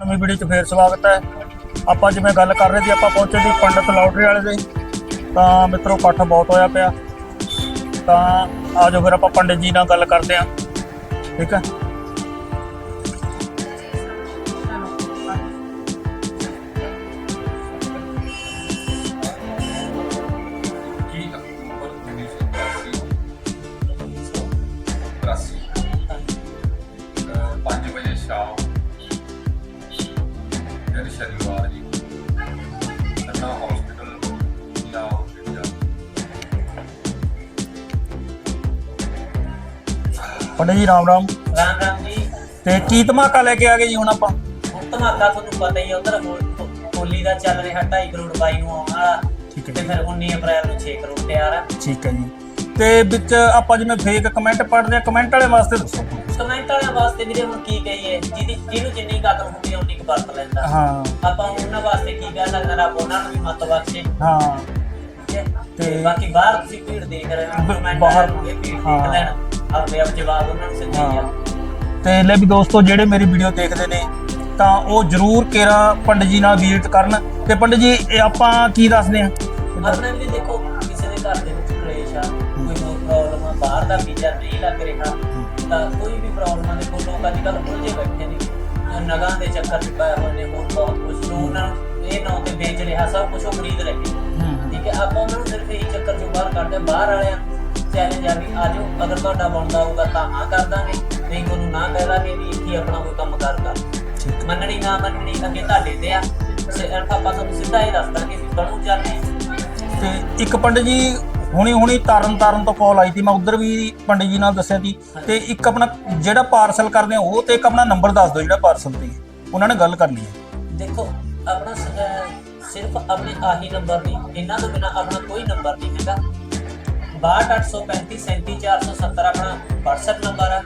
ਨਵੀਂ ਵੀਡੀਓ 'ਚ ਫੇਰ ਸਵਾਗਤ ਹੈ। ਆਪਾਂ ਜਿਵੇਂ ਗੱਲ ਕਰ ਰਹੇ ਸੀ, ਆਪਾਂ ਪਹੁੰਚੇ ਸੀ ਪੰਡਤ ਲਾਟਰੀ ਵਾਲੇ ਦੇ। ਤਾਂ ਮਿੱਤਰੋ, ਇਕੱਠ ਬਹੁਤ ਹੋਇਆ ਪਿਆ। ਤਾਂ ਆਜੋ ਫਿਰ ਆਪਾਂ ਪੰਡਿਤ ਜੀ ਨਾਲ ਗੱਲ ਕਰਦੇ ਹਾਂ। ਠੀਕ ਹੈ। ਪੰਡਿਤ ਜੀ ਰਾਮ ਰਾਮ। ਰਾਮ ਰਾਮ ਜੀ। ਤੇ ਕੀ ਧਮਾਕਾ ਲੈ ਕੇ ਆ ਗਏ ਜੀ ਹੁਣ ਆਪਾਂ? ਹੁਣ ਧਮਾਕਾ ਤੁਹਾਨੂੰ ਪਤਾ ਹੀ ਉਧਰ ਹੋਲੀ ਦਾ ਚੱਲ ਰਿਹਾ 2.5 ਕਰੋੜ ਬਾਈ ਨੂੰ ਆਉਣ। ਠੀਕ ਹੈ ਤੇ। ਫਿਰ 19 ਅਪ੍ਰੈਲ ਨੂੰ 6 ਕਰੋੜ ਤਿਆਰ ਆ। ਠੀਕ ਹੈ ਜੀ। ਤੇ ਵਿੱਚ ਆਪਾਂ ਜਿਵੇਂ ਫੇਕ ਕਮੈਂਟ ਪੜ੍ਹਦੇ ਆ ਕਮੈਂਟ ਵਾਲੇ ਵਾਸਤੇ ਦੱਸੋ। ਕਮੈਂਟ ਵਾਲਿਆਂ ਵਾਸਤੇ ਵੀਰੇ ਹੁਣ ਕੀ ਕਹੀਏ ਜਿਹਦੀ ਜਿਹਨੂੰ ਜਿੰਨੀ ਕਦਰ ਹੁੰਦੀ ਆ ਉਨੀ ਕੁ ਵਰਤ ਲੈਂਦਾ। ਹਾਂ। ਆਪਾਂ ਉਹਨਾਂ ਵਾਸਤੇ ਕੀ ਕਹਿ ਸਕਦੇ ਰੱਬ ਉਹਨਾਂ ਨੂੰ ਵੀ ਮਤ ਬਖਸ਼ੇ। ਹਾਂ। ਤੇ- ਬਾਕੀ ਬਾਹਰ ਤੁਸੀਂ ਭੀੜ ਦੇਖ ਰਹੇ ਹੋ ਕਮੈਂਟ ਬਾਹਰ- ਇਹ ਭੀੜ ਹਾਂ। ਦੇਖ ਲੈਣ। ਆਪੇ ਆਪ ਜਵਾਬ ਉਹਨਾਂ ਨੂੰ ਸਿੱਧੇ ਹੀ। ਆ ਤੇ ਲੈ ਵੀ ਦੋਸਤੋ ਜਿਹੜੇ ਮੇਰੀ ਵੀਡੀਓ ਦੇਖਦੇ ਨੇ ਤਾਂ ਉਹ ਜਰੂਰ ਕੇਰਾ ਪੰਡਿਤ ਜੀ ਨਾਲ ਵਿਜ਼ਿਟ ਕਰਨ। ਤੇ ਪੰਡਿਤ ਜੀ ਇਹ ਆਪਾਂ ਕੀ ਦੱਸਦੇ ਆ ਆਪਣੇ ਵੀ ਦੇਖੋ ਕਿਸੇ ਦੇ ਘਰ ਦੇ ਵਿੱਚ ਕਲੇਸ਼ ਆ ਕੋਈ ਹੋਰ ਪ੍ਰੋਬਲਮ ਆ ਬਾਹਰ ਦਾ ਵੀਜ਼ਾ ਨਹੀਂ ਲੱਗ ਰਿਹਾ ਤਾਂ ਕੋਈ ਵੀ ਪ੍ਰੋਬਲਮ ਆ ਦੇਖੋ ਲੋਕ ਅੱਜ ਕੱਲ੍ਹ ਉਲਝੇ ਬੈਠੇ ਨੇ ਉਹ ਨਗਾਂ ਦੇ ਚੱਕਰ ਚ ਪਏ ਹੋਏ ਨੇ ਹੋਰ ਬਹੁਤ ਕੁਝ ਨੂੰ ਉਹਨਾਂ ਨੂੰ ਇਹ ਨਾਂ ਤੇ ਵੇਚ ਰਿਹਾ ਸਭ ਕੁਝ ਉਹ ਖਰੀਦ ਰਹੇ ਨੇ। ਠੀਕ ਹੈ ਆਪਾਂ ਉਹਨਾਂ ਨੂੰ ਸਿਰਫ ਇਹੀ ਚੱਕਰ ਚੋਂ ਬਾਹਰ ਕੱਢਦੇ ਹਾਂ। ਬਾਹਰ ਵਾਲਿਆਂ ਚੈਲੰਜ ਆ ਵੀ ਆਜੋ ਅਗਰ ਤੁਹਾਡਾ ਬਣਦਾ ਹੋਊਗਾ ਤਾਂ ਹਾਂ ਕਰ ਦਾਂਗੇ। ਨਹੀਂ ਤੁਹਾਨੂੰ ਨਾ ਕਹਿ ਦਾਂਗੇ ਵੀ ਇੱਥੇ ਆਪਣਾ ਕੋਈ ਕੰਮ ਕਰ ਕਰ ਮੰਨਣੀ ਨਾ ਮੰਨਣੀ ਅੱਗੇ ਤੁਹਾਡੇ ਤੇ ਆ। ਆਪਾਂ ਤੁਹਾਨੂੰ ਸਿੱਧਾ ਇਹ ਦੱਸ ਦਾਂਗੇ ਵੀ ਬਣੂ ਚਾਹਨੇ ਤੇ ਇੱਕ ਪੰਡਿਤ ਜੀ ਹੁਣੀ ਹੁਣੀ ਤਰਨ ਤਾਰਨ ਤੋਂ ਕਾਲ ਆਈ ਸੀ। ਮੈਂ ਉਧਰ ਵੀ ਪੰਡਿਤ ਜੀ ਨਾਲ ਦੱਸਿਆ ਸੀ। ਤੇ ਇੱਕ ਆਪਣਾ ਜਿਹੜਾ ਪਾਰਸਲ ਕਰਦੇ ਆ ਉਹ ਤੇ ਇੱਕ ਆਪਣਾ ਨੰਬਰ ਦੱਸ ਦਿਓ ਜਿਹੜਾ ਪਾਰਸਲ ਤੇ ਉਹਨਾਂ ਨੇ ਗੱਲ ਕਰਨੀ ਹੈ। ਦੇਖੋ ਆਪਣਾ ਸਿਰਫ ਆਪਣੇ ਆਹੀ ਨੰਬਰ ਨਹੀਂ ਇਹਨਾਂ ਤੋਂ ਬਿਨਾ ਆਪਣਾ ਕੋਈ ਨੰਬਰ ਨਹੀਂ ਹੈਗਾ। 62835 ਆਪਣਾ WhatsApp ਨੰਬਰ ਆ।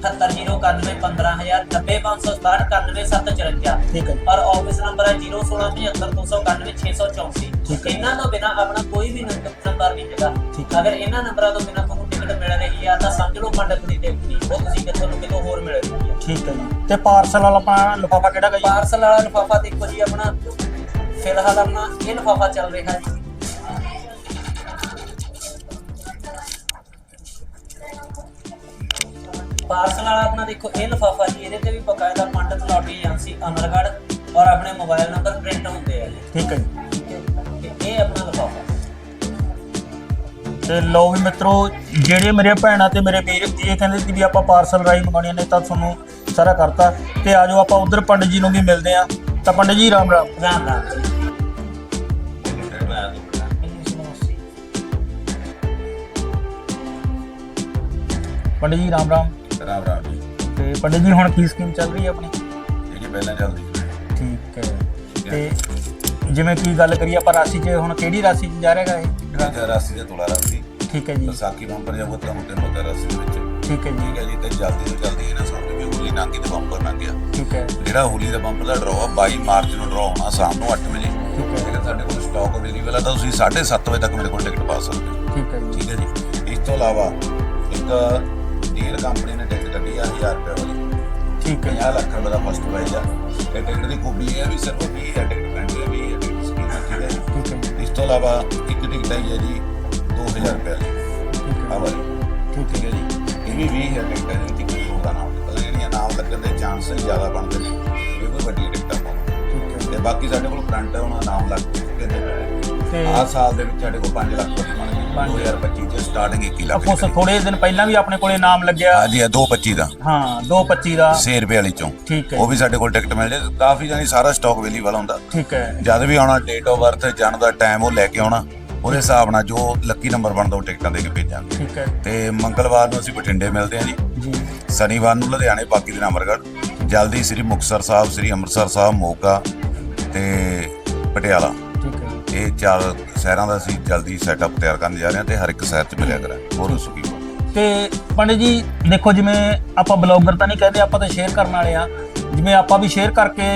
700911500090567 ਠੀਕ ਹੈ। ਔਰ ਆਫਿਸ ਨੰਬਰ ਹੈ 01675299634 ਠੀਕ ਹੈ। ਇਹਨਾਂ ਤੋਂ ਬਿਨਾ ਆਪਣਾ ਕੋਈ ਵੀ ਨੰਬਰ ਨਹੀਂ ਹੈਗਾ। ਹੈ। ਅਗਰ ਇਹਨਾਂ ਨੰਬਰਾਂ ਤੋਂ ਬਿਨਾ ਤੁਹਾਨੂੰ ਟਿਕਟ ਮਿਲ ਰਹੀ ਆ ਤਾਂ ਸਮਝ ਲਓ ਪੰਡਤ ਦੀ ਟਿਕਟ ਨਹੀਂ। ਉਹ ਤੁਸੀਂ ਕਿੱਥੋਂ ਨੂੰ ਕਿਤੋਂ ਹੋਰ ਮਿਲ ਰਹੀ ਹੈ ਠੀਕ ਹੈ ਤੇ ਪਾਰਸਲ ਵਾਲਾ ਆਪਣਾ ਲਿਫਾਫਾ ਕਿਹੜਾ ਜੀ? ਪਾਰਸਲ ਵਾਲਾ ਲਿਫਾਫਾ ਦੇਖੋ ਜੀ ਆਪਣਾ। ਫਿਲਹਾਲ ਆਪਣਾ ਇਹ ਲਿਫਾਫਾ ਚੱਲ ਰਿਹਾ ਜੀ। ਪਾਰਸਲ ਵਾਲਾ ਆਪਣਾ ਦੇਖੋ ਇਹ ਲਿਫਾਫਾ ਜੀ ਇਹਦੇ ਤੇ ਵੀ ਬਕਾਇਦਾ ਪੰਡਤ ਲਾਟਰੀ ਏਜੰਸੀ ਅਮਰਗੜ੍ਹ ਔਰ ਆਪਣੇ ਮੋਬਾਈਲ ਨੰਬਰ ਪ੍ਰਿੰਟ ਹੁੰਦੇ ਆ ਜੀ। ਠੀਕ ਹੈ ਜੀ। ਤੇ ਇਹ ਆਪਣਾ ਲਿਫਾਫਾ। ਤੇ ਲੋ ਵੀ ਮਿੱਤਰੋ ਜਿਹੜੇ ਮੇਰੇ ਭੈਣਾਂ ਤੇ ਮੇਰੇ ਵੀਰ ਇਹ ਕਹਿੰਦੇ ਸੀ ਵੀ ਆਪਾਂ ਪਾਰਸਲ ਰਾਈ ਮੰਗਾਉਣੀਆਂ ਨੇ ਤਾਂ ਤੁਹਾਨੂੰ ਸਾਰਾ ਕਰਤਾ। ਤੇ ਆਜੋ ਆਪਾਂ ਉਧਰ ਪੰਡਿਤ ਜੀ ਨੂੰ ਵੀ ਮਿਲਦੇ ਆ। ਤਾਂ ਪੰਡਿਤ ਜੀ ਰਾਮ ਰਾਮ। ਰਾਮ ਰਾਮ ਜੀ। ਪੰਡਿਤ ਜੀ ਰਾਮ ਰਾਮ। ਰਾਮ ਰਾਮ ਜੀ ਤੇ ਪੰਡਿਤ ਜੀ ਹੁਣ ਕੀ ਸਕੀਮ ਚੱਲ ਰਹੀ ਹੈ ਆਪਣੀ? ਜਿਹੜੀ ਪਹਿਲਾਂ ਚੱਲਦੀ ਸੀ। ਠੀਕ ਹੈ। ਤੇ ਜਿਵੇਂ ਕੀ ਗੱਲ ਕਰੀਏ ਆਪਾਂ ਰਾਸ਼ੀ 'ਚ ਹੁਣ ਕਿਹੜੀ ਰਾਸ਼ੀ 'ਚ ਜਾ ਰਿਹਾਗਾ ਇਹ? ਰਾਜਾ ਰਾਸੀ ਦੇ ਤੋਲਾ ਰਾਸੀ। ਠੀਕ ਹੈ ਜੀ। ਵਿਸਾਖੀ ਬੰਪਰ ਜਾਊਗਾ ਤੁਹਾਨੂੰ ਤੈਨੂੰ ਪਤਾ ਰਾਸੀ ਦੇ ਵਿੱਚ। ਠੀਕ ਹੈ ਜੀ। ਠੀਕ ਹੈ ਜੀ ਤੇ ਜਲਦੀ ਤੋਂ ਜਲਦੀ ਇਹਨਾਂ ਸਮਝ ਵੀ ਹੋਲੀ ਨਾਂਗੀ ਤੇ ਬੰਪਰ ਲੰਘ ਗਿਆ। ਠੀਕ ਹੈ। ਜਿਹੜਾ ਹੋਲੀ ਦਾ ਬੰਪਰ ਦਾ ਡਰਾਅ ਆ 22 ਮਾਰਚ ਨੂੰ ਡਰਾਅ ਹੋਣਾ ਸ਼ਾਮ ਨੂੰ 8 ਵਜੇ। ਠੀਕ ਹੈ। ਸਾਡੇ ਕੋਲ ਸਟਾਕ ਅਵੇਲੇਬਲ ਆ ਤਾਂ ਤੁਸੀਂ 7:30 ਵਜੇ ਤੱਕ ਮੇਰੇ ਕੋਲ ਟਿਕਟ ਪਾ ਸਕਦੇ ਹੋ। ਠੀਕ ਹੈ ਜੀ। ਠੀਕ ਹੈ ਜੀ। ਇਸ ਤੋਂ ਇਲਾਵਾ ਇੱਕ ਡੀਲ ਕੰਪਨੀ ਨੇ ਟਿਕਟ ਕੱਢੀ ਆ 1000 ਰੁਪਏ ਵਾਲੀ। ਠੀਕ ਹੈ। 50 ਲੱਖ ਰੁਪਏ ਦਾ ਫਸਟ ਪ੍ਰਾਈਜ਼ ਆ। ਇਹ ਟਿਕਟ ਦੀ ਖੂਬੀ ਇਹ ਹੈ ਵੀ ਸਿਰਫ 20 ਹੈ ਟਿਕਟ ਪੈਂਦੀ ਹੈ 20 ਹੈ ਠੀਕ ਹੈ। ਜੀ ਹੈ। ਜੀ ਇਸ ਤੋਂ ਇਲਾਵਾ ਇੱਕ ਟਿਕਟ ਆਈ ਹੈ ਜੀ 2000 ਰੁਪਏ ਵਾਲੀ। ਆ ਹੈ। ਵਾਲੀ। ਠੀਕ ਹੈ। ਜੀ। ਇਹ ਵੀ 20 ਹੈ ਟਿਕਟ ਹੈ ਜਿਹਦੀ ਕੋਈ ਹੋਗਾ ਨਾਮ। ਜਿਹੜੀਆਂ ਨਾਮ ਲੱਗਣ ਦੇ ਚਾਂਸ ਜ਼ਿਆਦਾ ਬਣਦੇ ਨੇ। ਇਹ ਕੋਈ ਵੱਡੀ ਟਿਕਟਾਂ ਪਾਉਣ। ਠੀਕ ਤੇ ਬਾਕੀ ਸਾਡੇ ਕੋਲ ਕਰੰਟ ਉਹਨਾਂ ਨਾਮ ਲੱਗ ਚੁੱਕੇ ਨੇ। ਤੇ ਆਹ ਸਾਲ ਦੇ ਵਿੱਚ ਸਾਡੇ ਕੋਲ 5 ਲੱਖ ਰੁਪਏ 2025 ਚ ਸਟਾਰਟਿੰਗ 21 ਲੱਖ ਆਪੋ ਥੋੜੇ ਦਿਨ ਪਹਿਲਾਂ ਵੀ ਆਪਣੇ ਕੋਲੇ ਨਾਮ ਲੱਗਿਆ। ਹਾਂਜੀ ਇਹ 225 ਦਾ। ਹਾਂ 225 ਦਾ। 6 ਰੁਪਏ ਵਾਲੀ ਚੋਂ। ਠੀਕ ਹੈ। ਉਹ ਵੀ ਸਾਡੇ ਕੋਲ ਟਿਕਟ ਮਿਲ ਜੇ। ਕਾਫੀ ਜਾਨੀ ਸਾਰਾ ਸਟਾਕ ਅਵੇਲੇਬਲ ਹੁੰਦਾ। ਠੀਕ ਹੈ। ਜਦ ਵੀ ਆਉਣਾ ਡੇਟ ਆਫ ਬਰਥ ਜਾਣ ਦਾ ਟਾਈਮ ਉਹ ਲੈ ਕੇ ਆਉਣਾ ਉਹਦੇ ਹਿਸਾਬ ਨਾਲ ਜੋ ਲੱਕੀ ਨੰਬਰ ਬਣਦਾ ਉਹ ਟਿਕਟਾਂ ਦੇ ਕੇ ਭੇਜਾਂਗੇ। ਠੀਕ ਹੈ। ਤੇ ਮੰਗਲਵਾਰ ਨੂੰ ਅਸੀਂ ਬਠਿੰਡੇ ਮਿਲਦੇ ਹਾਂ ਜੀ। ਜੀ। ਸ਼ਨੀਵਾਰ ਨੂੰ ਲੁਧਿਆਣੇ ਬਾਕੀ ਦਿਨ ਅਮਰਗੜ੍ਹ। ਜਲਦੀ ਸ੍ਰੀ ਮੁਕਤਸਰ ਸਾਹਿਬ ਸ੍ਰੀ ਅੰਮ੍ਰਿਤਸਰ ਸਾਹਿਬ ਮੋਗਾ ਤੇ ਪਟਿਆਲਾ। ਇਹ ਚਾਰ ਸ਼ਹਿਰਾਂ ਦਾ ਅਸੀਂ ਜਲਦੀ ਸੈਟਅਪ ਤਿਆਰ ਕਰਨ ਜਾ ਰਹੇ ਹਾਂ ਤੇ ਹਰ ਇੱਕ ਸ਼ਹਿਰ 'ਚ ਮਿਲਿਆ ਕਰਾਂਗੇ ਹੋਰ ਦੱਸੋ ਕੀ ਤੇ ਪੰਡਿਤ ਜੀ ਦੇਖੋ ਜਿਵੇਂ ਆਪਾਂ ਬਲੌਗਰ ਤਾਂ ਨਹੀਂ ਕਹਿੰਦੇ ਆਪਾਂ ਤਾਂ ਸ਼ੇਅਰ ਕਰਨ ਵਾਲੇ ਆ। ਜਿਵੇਂ ਆਪਾਂ ਵੀ ਸ਼ੇਅਰ ਕਰਕੇ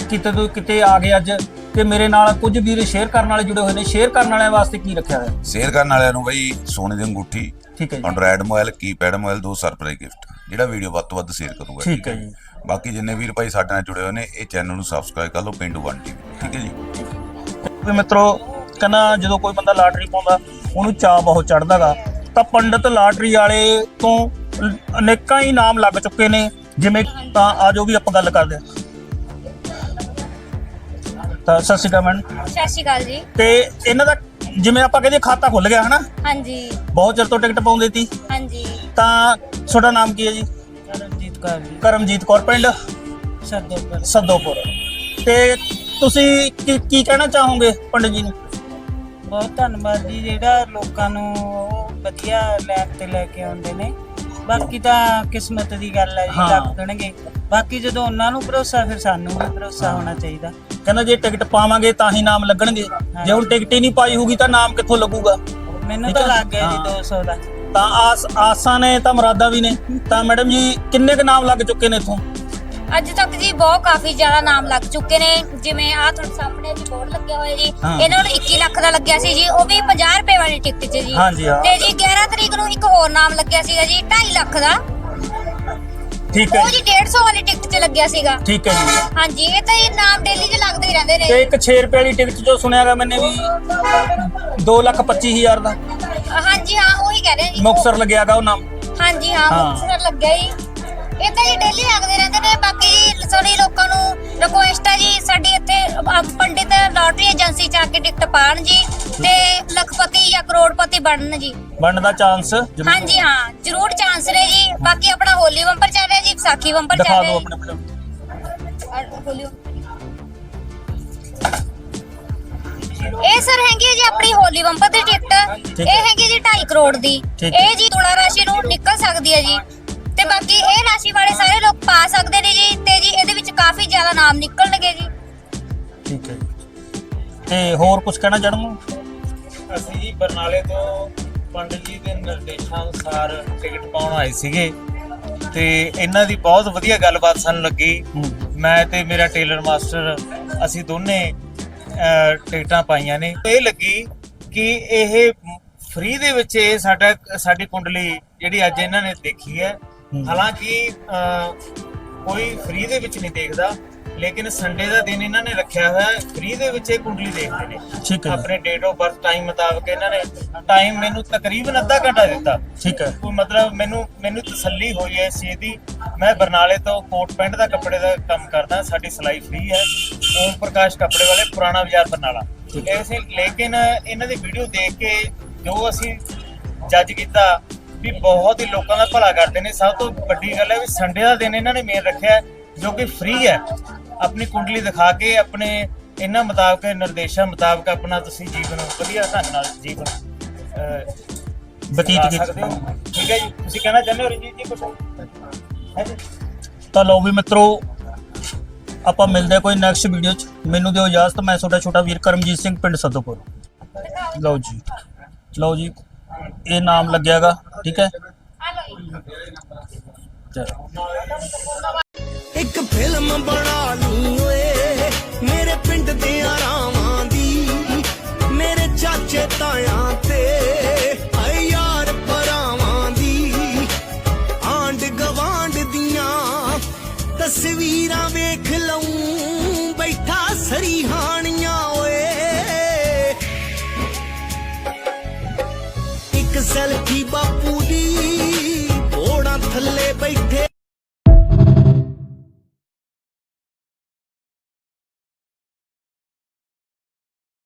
ਕਿਤੇ ਤੋਂ ਕਿਤੇ ਆ ਗਏ ਅੱਜ ਤੇ ਮੇਰੇ ਨਾਲ ਕੁਝ ਵੀਰ ਸ਼ੇਅਰ ਕਰਨ ਵਾਲੇ ਜੁੜੇ ਹੋਏ ਨੇ। ਸ਼ੇਅਰ ਕਰਨ ਵਾਲਿਆਂ ਵਾਸਤੇ ਕੀ ਰੱਖਿਆ ਹੋਇਆ? ਸ਼ੇਅਰ ਕਰਨ ਵਾਲਿਆਂ ਨੂੰ ਬਈ ਸੋਨੇ ਦੀ ਅੰਗੂਠੀ ਠੀਕ ਹੈ ਜੀ। ਐਂਡਰਾਇਡ ਮੋਬਾਈਲ ਕੀਪੈਡ ਮੋਬਾਈਲ ਦੋ ਸਰਪ੍ਰਾਈਜ਼ ਗਿਫਟ ਜਿਹੜਾ ਵੀਡੀਓ ਵੱਧ ਤੋਂ ਵੱਧ ਸ਼ੇਅਰ ਕਰੂਗਾ। ਠੀਕ ਹੈ ਜੀ। ਬਾਕੀ ਜਿੰਨੇ ਵੀਰ ਭਾਈ ਸਾਡੇ ਨਾਲ ਜੁੜੇ ਹੋਏ ਨੇ ਇਹ ਚੈਨਲ ਨੂੰ ਸਬਸਕ੍ਰਾਈਬ ਕਰ ਲਓ ਪਿੰਡੂ ਵਨ ਟੀਵੀ ਠੀਕ ਹੈ ਜੀ? ਵੀ ਮਿੱਤਰੋ ਕਹਿੰਦਾ ਜਦੋਂ ਕੋਈ ਬੰਦਾ ਲਾਟਰੀ ਪਾਉਂਦਾ ਉਹਨੂੰ ਚਾਹ ਬਹੁਤ ਚੜਦਾਗਾ ਤਾਂ ਪੰਡਤ ਲਾਟਰੀ ਵਾਲੇ ਤੋਂ ਅਨੇਕਾਂ ਹੀ ਨਾਮ ਲੱਗ ਚੁੱਕੇ ਨੇ ਜਿਵੇਂ ਤਾਂ ਆਜੋ ਵੀ ਆਪਾਂ ਗੱਲ ਕਰਦੇ ਹਾਂ। ਤਾਂ ਸਤਿ ਸ਼੍ਰੀ ਅਕਾਲ ਮੈਡਮ। ਸਤਿ ਸ਼੍ਰੀ ਅਕਾਲ ਜੀ। ਤੇ ਇਹਨਾਂ ਦਾ ਜਿਵੇਂ ਆਪਾਂ ਕਹਿੰਦੇ ਖਾਤਾ ਖੁੱਲ ਗਿਆ ਹਨਾ? ਹਾਂਜੀ। ਬਹੁਤ ਚਿਰ ਤੋਂ ਟਿਕਟ ਪਾਉਂਦੇ ਸੀ। ਹਾਂਜੀ। ਤਾਂ ਤੁਹਾਡਾ ਨਾਮ ਕੀ ਹੈ ਜੀ? ਕਰਮਜੀਤ ਕੌਰ ਜੀ। ਕਰਮਜੀਤ ਕੌਰ ਪਿੰਡ? ਸਰਦੋਪਰ ਸੱਦੋਪੁਰ। ਤੇ ਤੁਸੀਂ ਕੀ ਕੀ ਕਹਿਣਾ ਚਾਹੋਗੇ ਪੰਡਤ ਜੀ ਨੂੰ? ਬਹੁਤ ਧੰਨਵਾਦ ਜੀ ਜਿਹੜਾ ਲੋਕਾਂ ਨੂੰ ਉਹ ਵਧੀਆ ਲੈਬ ਤੇ ਲੈ ਕੇ ਆਉਂਦੇ ਨੇ। ਬਾਕੀ ਤਾਂ ਕਿਸਮਤ ਦੀ ਗੱਲ ਹੈ ਜੀ ਹਾਂ। ਲੱਗ ਦੇਣਗੇ। ਬਾਕੀ ਜਦੋਂ ਉਹਨਾਂ ਨੂੰ ਭਰੋਸਾ ਫਿਰ ਸਾਨੂੰ ਵੀ ਭਰੋਸਾ ਹੋਣਾ ਚਾਹੀਦਾ। ਕਹਿੰਦਾ ਜੇ ਟਿਕਟ ਪਾਵਾਂਗੇ ਤਾਂ ਹੀ ਨਾਮ ਲੱਗਣਗੇ। ਜੇ ਹੁਣ ਟਿਕਟ ਹੀ ਨਹੀਂ ਪਾਈ ਹੋਊਗੀ ਤਾਂ ਨਾਮ ਕਿੱਥੋਂ ਲੱਗੂਗਾ? ਮੈਨੂੰ ਤਾਂ। ਲੱਗ ਗਿਆ ਜੀ ਹਾਂ। 200 ਦਾ। ਤਾਂ ਆਸ ਆਸਾਂ ਨੇ ਤਾਂ ਮੁਰਾਦਾਂ ਵੀ ਨੇ। ਤਾਂ ਮੈਡਮ ਜੀ ਕਿੰਨੇ ਕੁ ਨਾਮ ਲੱਗ ਚੁੱਕੇ ਨੇ ਇਥੋਂ? ਅੱਜ ਤੱਕ ਜੀ ਬਹੁਤ ਕਾਫੀ ਜ਼ਿਆਦਾ ਨਾਮ ਲੱਗ ਚੁੱਕੇ ਨੇ। ਜਿਵੇਂ ਆ ਤੁਹਾਡੇ ਸਾਹਮਣੇ ਜੀ ਬੋਰਡ ਲੱਗਿਆ ਹੋਇਆ ਜੀ। ਹਾਂ। ਇਹਨਾਂ ਨੂੰ 21 ਲੱਖ ਦਾ ਲੱਗਿਆ ਸੀ ਜੀ। ਉਹ ਵੀ 50 ਰੁਪਏ ਵਾਲੀ ਟਿਕਟ 'ਚ ਜੀ। ਹਾਂਜੀ, ਹਾਂ। ਤੇ ਜੀ 11 ਤਰੀਕ ਨੂੰ ਇੱਕ ਹੋਰ ਨਾਮ ਲੱਗਿਆ ਸੀਗਾ ਜੀ 2.5 ਲੱਖ ਦਾ। ਠੀਕ ਹੈ ਉਹ ਜੀ। 150 ਵਾਲੀ ਟਿਕਟ 'ਚ ਲੱਗਿਆ ਸੀਗਾ। ਠੀਕ ਹੈ ਜੀ। ਹਾਂਜੀ ਇਹ ਤਾਂ ਇਹ ਨਾਮ ਡੇਲੀ 'ਚ ਲੱਗਦੇ ਹੀ ਰਹਿੰਦੇ ਤੇ ਨੇ ਇੱਕ 6 ਰੁਪਏ ਵਾਲੀ ਟਿਕਟ ਜੋ ਸੁਣਿਆਗਾ ਮੈਨੇ ਵੀ 2 ਲੱਖ 25 ਹਜ਼ਾਰ ਦਾ। ਹਾਂਜੀ ਹਾਂ ਉਹੀ ਕਹਿ ਰਹੇ ਜੀ। ਮੁਕਸਰ ਲੱਗਿਆਗਾ ਉਹ ਨਾਮ। ਹਾਂਜੀ ਹਾਂ ਹਾਂ। ਮੁਕਤਸਰ ਲੱਗਿਆ ਜੀ। ਇਹ ਤਾਂ ਜੀ ਡੇਲੀ ਲੱਗਦੇ ਰਹਿੰਦੇ ਨੇ ਬਾਕੀ ਜੀ ਸਾਡੀ ਲੋਕਾਂ ਨੂੰ ਰਿਕੁਐਸਟ ਹੈ ਜੀ ਸਾਡੀ ਇੱਥੇ ਅ, ਪੰਡਿਤ ਲਾਟਰੀ ਏਜੰਸੀ ਚ ਆ ਕੇ ਟਿਕਟ ਪਾਣ ਜੀ ਤੇ ਲੱਖਪਤੀ ਜਾਂ ਕਰੋੜਪਤੀ ਬਣਨ ਜੀ ਬਣਨ ਦਾ ਚਾਂਸ ਹਾਂਜੀ ਹਾਂ ਜ਼ਰੂਰ ਚਾਂਸ ਨੇ ਜੀ ਬਾਕੀ ਆਪਣਾ ਹੋਲੀ ਬੰਪਰ ਚੱਲ ਰਿਹਾ ਜੀ ਵਿਸਾਖੀ ਬੰਪਰ ਦਿਖਾ ਚੱਲ ਦਿਓ ਰਿਹਾ ਆਪਣੇ ਆਪਣੇ ਜੀ। ਹੋਲੀ ਇਹ ਸਰ ਹੈਗੀ ਹੈ ਜੀ ਆਪਣੀ ਹੋਲੀ ਬੰਪਰ ਦੀ ਟਿਕਟ ਠੀਕ ਇਹ ਹੈ। ਹੈਗੀ ਜੀ 2.5 ਕਰੋੜ ਦੀ ਠੀਕ ਹੈ। ਇਹ ਜੀ ਤੁਲਾ ਰਾਸ਼ੀ ਨੂੰ ਨਿਕਲ ਸਕਦੀ ਹੈ ਜੀ ਤੇ ਬਾਕੀ ਇਹ ਰਾਸ਼ੀ ਵਾਲੇ ਸਾਰੇ ਲੋਕ ਪਾ ਸਕਦੇ ਨੇ ਜੀ ਤੇ ਜੀ ਇਹਦੇ ਵਿੱਚ ਕਾਫੀ ਜ਼ਿਆਦਾ ਨਾਮ ਨਿਕਲਣਗੇ ਜੀ ਠੀਕ ਹੈ ਤੇ ਹੋਰ ਕੁਝ ਕਹਿਣਾ ਚਾਹੋਗੇ ਅਸੀਂ ਜੀ ਬਰਨਾਲੇ ਤੋਂ ਪੰਡਿਤ ਜੀ ਦੇ ਨਿਰਦੇਸ਼ਾਂ ਅਨੁਸਾਰ ਟਿਕਟ ਪਾਉਣ ਆਏ ਸੀਗੇ ਤੇ ਇਹਨਾਂ ਦੀ ਬਹੁਤ ਵਧੀਆ ਗੱਲਬਾਤ ਸਾਨੂੰ ਲੱਗੀ। ਮੈਂ ਤੇ ਮੇਰਾ ਟੇਲਰ ਮਾਸਟਰ ਅਸੀਂ ਦੋਨੇ ਟਿਕਟਾਂ ਪਾਈਆਂ ਨੇ ਇਹ ਲੱਗੀ ਕਿ ਇਹ ਫ੍ਰੀ ਦੇ ਵਿੱਚ ਇਹ ਸਾਡਾ ਸਾਡੀ ਕੁੰਡਲੀ ਜਿਹੜੀ ਅੱਜ ਇਹਨਾਂ ਨੇ ਦੇਖੀ ਹੂੰ। ਹਾਲਾਂਕਿ ਕੋਈ ਫ੍ਰੀ ਦੇ ਵਿੱਚ ਨਹੀਂ ਦੇਖਦਾ ਲੇਕਿਨ ਸੰਡੇ ਦਾ ਦਿਨ ਇਹਨਾਂ ਨੇ ਰੱਖਿਆ ਹੋਇਆ ਹੈ। ਫ੍ਰੀ ਦੇ ਵਿੱਚ ਇਹ ਕੁੰਡਲੀ ਦੇਖਦੇ ਨੇ। ਠੀਕ ਹੈ। ਆਪਣੇ ਡੇਟ ਆਫ ਬਰਥ ਟਾਈਮ ਮੁਤਾਬਕ ਇਹਨਾਂ ਨੇ ਟਾਈਮ ਮੈਨੂੰ ਤਕਰੀਬਨ ਅੱਧਾ ਘੰਟਾ ਦਿੱਤਾ। ਠੀਕ ਹੈ। ਕੋਈ ਮਤਲਬ ਮੈਨੂੰ ਮੈਨੂੰ ਤਸੱਲੀ ਹੋਈ ਹੈ ਇਸ ਚੀਜ਼ ਦੀ। ਮੈਂ ਬਰਨਾਲੇ ਤੋਂ ਕੋਟ ਪੈਂਟ ਦਾ ਕੱਪੜੇ ਦਾ ਕੰਮ ਕਰਦਾ ਸਾਡੀ ਸਿਲਾਈ ਫ੍ਰੀ ਹੈ। ਓਮ ਪ੍ਰਕਾਸ਼ ਕੱਪੜੇ ਵਾਲੇ ਪੁਰਾਣਾ ਬਾਜ਼ਾਰ ਬਰਨਾਲਾ। ਐਸੇ ਲੇਕਿਨ ਇਹਨਾਂ ਦੀ ਵੀਡੀਓ ਦੇਖ ਕੇ ਜੋ ਅਸੀਂ ਜੱਜ ਕੀਤਾ ਵੀ ਬਹੁਤ ਹੀ ਲੋਕਾਂ ਦਾ ਭਲਾ ਕਰਦੇ ਨੇ। ਸਭ ਤੋਂ ਵੱਡੀ ਗੱਲ ਹੈ ਵੀ ਸੰਡੇ ਦਾ ਦਿਨ ਇਹਨਾਂ ਨੇ ਮੇਨ ਰੱਖਿਆ ਜੋ ਕਿ ਫ੍ਰੀ ਹੈ। ਆਪਣੀ ਕੁੰਡਲੀ ਦਿਖਾ ਕੇ ਆਪਣੇ ਇਹਨਾਂ ਮੁਤਾਬਕ ਨਿਰਦੇਸ਼ਾਂ ਮੁਤਾਬਕ ਆਪਣਾ ਤੁਸੀਂ ਜੀਵਨ ਵਧੀਆ ਢੰਗ ਨਾਲ ਜੀਵਨ ਬਤੀਤ ਲਾ ਕੀਤਾ। ਸਕਦੇ ਹੋ। ਠੀਕ ਹੈ ਜੀ। ਤੁਸੀਂ ਕਹਿਣਾ ਚਾਹੁੰਦੇ ਹੋ ਰਣਜੀਤ ਜੀ ਕੁਝ ਤਾਂ ਲਓ ਵੀ ਮਿੱਤਰੋ ਆਪਾਂ ਮਿਲਦੇ ਕੋਈ ਨੈਕਸਟ ਵੀਡੀਓ 'ਚ। ਮੈਨੂੰ ਦਿਓ ਇਜਾਜ਼ਤ ਮੈਂ ਤੁਹਾਡਾ ਛੋਟਾ ਵੀਰ ਕਰਮਜੀਤ ਸਿੰਘ ਪਿੰਡ ਸਦੋਪੁਰ। ਲਓ ਜੀ। ਲਓ ਜੀ। ਇਹ ਨਾਮ ਲੱਗਿਆਗਾ ਠੀਕ ਹੈ? ਇੱਕ ਫਿਲਮ ਬਣਾ